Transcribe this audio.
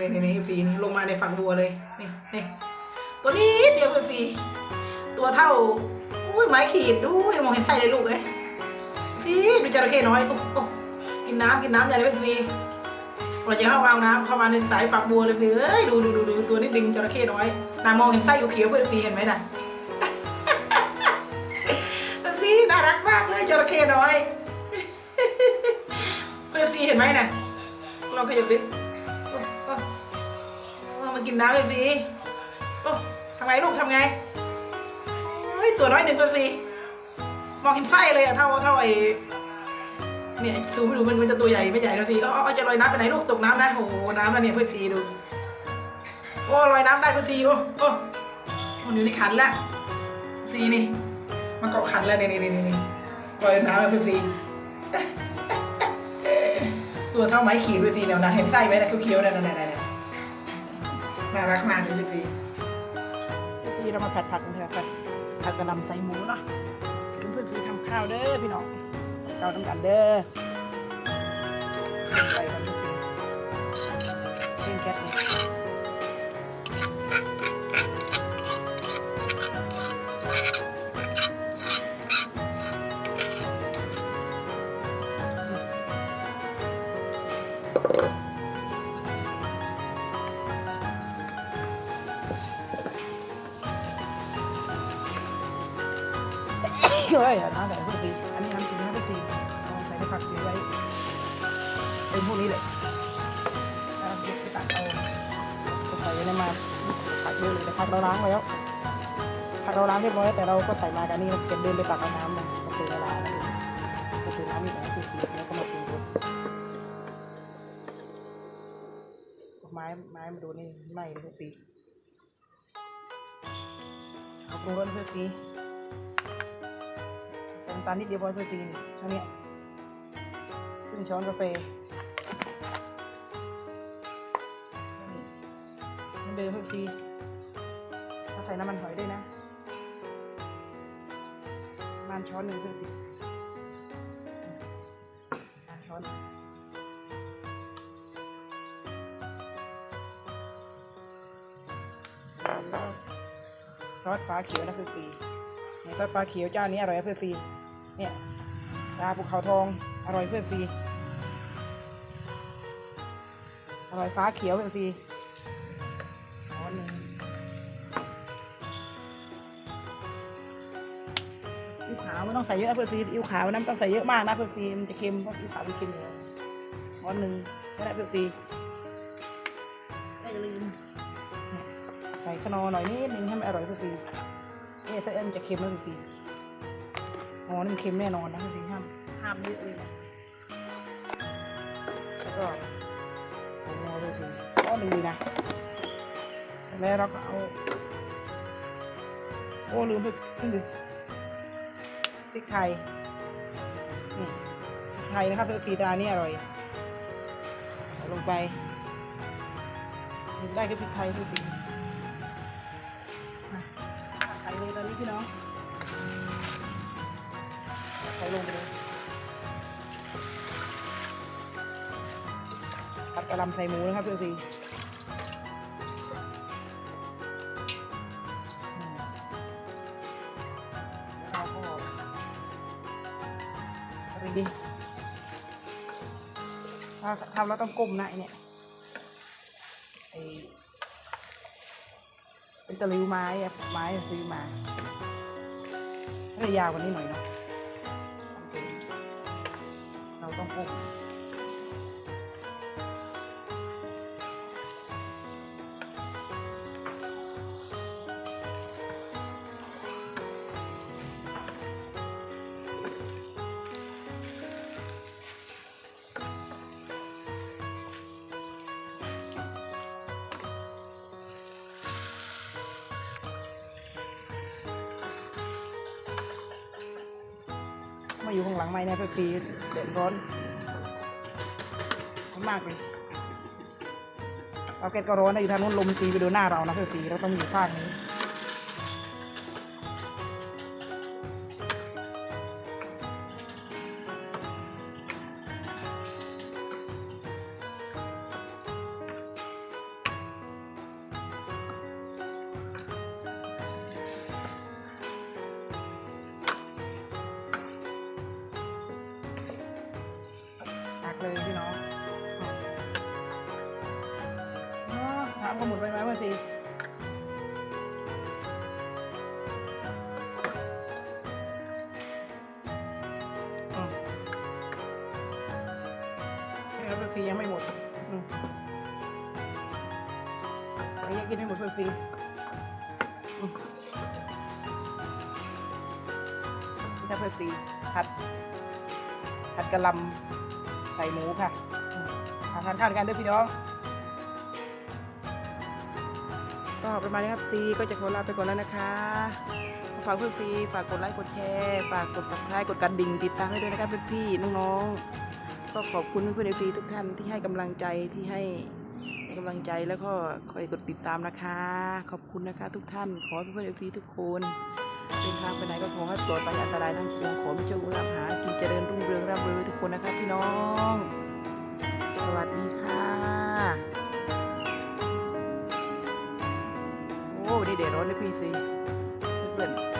นี่นี่นี่ฟีนี่ลงมาในฝักบัวเลยนี่นี่ตัวนี้เดียวเป็นฟีตัวเท่าอุ้ยไม้ขีดอุ้ยมองเห็นไส้เลยลูกเอ้ยฟีดูจระเข้น้อยโอ้โอ้กินน้ำกินน้ำอย่าเลยเป็นฟีเราจะเข้าวางน้ำเข้ามาในสายฝักบัวเลยฟีเอ้ยดูดูดูดูตัวนี้ดึงจระเข้น้อยนามองเห็นไส้เขียวเป็นฟีเห็นไหมน่ะเป็นฟีน่ารักมากเลยจระเข้น้อยเป็นฟีเห็นไหมน่ะลองขยับดิ กินน้ำเลยสิโอ้ทำไงลูกทำไงเฮ้ยตัวน้อยหนึ่งเลยสิมองเห็นไส้เลยอะเท่าเท่าไอ้เนี่ยซูมไปดูมันมันจะตัวใหญ่ไม่ใหญ่แล้วสิอ๋อจะลอยน้ำไปไหนลูกตกน้ำนะโอ้โหน้ำแล้วเนี่ยเพื่อนซีดูโอ้ลอยน้ำได้เพื่อนซีโอ้โอ้มันอยู่ในขันละซีนี่มันเกาะขันแล้วนี่นี่นี่นี่ลอยน้ำแล้วเพื่อนซีตัวเท่าไม้ขีดเพื่อนซีเนี่ยนะเห็นไส้ไหมนะเขียวๆเนั่นนั่นนั่นนั่น น่ารักมากเลยพี่ซีพี่ซีเรามาผัดผักกันเถอะผัดผัดกระดำใส่หมูเนาะเพื่อนๆพี่ทำข้าวเด้อพี่น้องข้าวน้ำกันเด้อไปกันพี่ซีเล่นแก๊ส เลยเฮ้ยน้ำใส่พื่อนซีอันนี้น้ำจริงนะพี่ซีเอาใส่ในผักซีไว้เป็นพวกนี้เลยแล้วเดี๋ยวไปตักเอาใส่ในมาผักเยอะเลยแต่ผักเราล้างไว้แล้วผักเราล้างเรียบร้อยแต่เราก็ใส่มากันนี่เก็บเดินไปตักเอาน้ำมันก็คือละลายก็คือน้ำนี่แหละพี่ซีแล้วก็มาปรุงรสไม้ไม้มาดูนี่ไม้เลยพี่ซีเอาปรุงรสพี่ซีใส่ น้ำตาลนิดเดียวพอเพี่อซีนี่เท่านี้ครึ่งช้อนกาแฟนี่เหมือนเดิมพี่อซีถ้าใส่น้ำมันหอยด้วยนะมาณช้อนหนึ่งเพี่อซีประมาณช้อนซอสฟ้าเขียวนะเพื่อซีเนี่ยซอสฟ้าเขียวเจ้านี้อร่อยเพื่อซี เนี่ยปลาภูเขาทองอร่อยเพื่อนซีอร่อยฟ้าเขียวเพื่อนซีอ๋อหนึ่งอิ๊วขาวไม่ต้องใส่เยอะนะเพื่อนซีอิ๊วขาวน้ำต้องใส่เยอะมากนะเพื่อนซีมันจะเค็มเพราะอิ๊วขาวมันเค็มอยู่แล้อ๋อหนึ่งก็ได้เพื่อนซีไม่ลืมใส่ขนอหน่อยนิดนึงให้มันอร่อยทุกทีเนี่ยไส้เอ็นจะเค็มแล้วทุกที อ๋อนี่มันเค็มแน่นอนนะทุกทีห้ามห้ามเยอะเลยนะแล้วก็ผงนัวทุกทีก็ดีนะแล้วเราก็เอาโอ้ลืมไปนี่ดิพริกไทยนี่พริกไทยนะครับทุกทีตานี่อร่อยเอาลงไปได้แค่พริกไทยทุกทีใส่เลยตอนนี้พี่น้องใส่ลงไปเลยผัดกระลำใส่หมูนะครับเพื่อนซีแล้วเราก็อาไปดิถ้าทำแล้วต้องก้มนะไอเนี่ยไอเป็นตะลิวไม้อะไม้ซื้อมาถ้ยาวกว่านี้หน่อยเนาะ เร อยู่ข้างหลังไม้เนี่ยไปฟีเดือดร้อนมากเลยเราเกตก็ร้อนนะอยู่ทางนู้นลมตีไปโดนหน้าเรานะเพื่อสีเราต้องอยู่ข้างนี้ เลยพี่น้องถามก็หมดไปไหมว่าสิอืมแล้วก็ฟรียังไม่หมดอืมอันนี้ยังกินให้หมดเพื่อนฟรีอืมนี่ถ้าเพื่อนฟรีผัดผัดกะหล่ำ ใส่หมูค่ะอาทานข้าวด้วยกันด้วยพี่น้อง ก็ประมาณนี้ครับซีก็จะขอลาไปก่อนแล้วนะคะ ฝากเพื่อนฟรีฝากกดไลค์กดแชร์ฝากกด subscribe กดกระดิ่งติดตามให้ด้วยนะครับเพื่อนพี่น้องๆก็ขอบคุณเพื่อนๆฟรีทุกท่านที่ให้กำลังใจที่ให้ให้กำลังใจแล้วก็คอยกดติดตามนะคะ ขอบคุณนะคะทุกท่านขอให้เพื่อนๆฟรีทุกคน เดินทางไปไหนก็ขอให้ปลอดภัยอันตรายทั้งปวงขอให้โชคลาภหากินเจริญรุ่งเรืองร่ำรวยทุกคนนะคะพี่น้อง สวัสดีค่ะโอ้วันนี้เดดร้อนเลยพี่สิ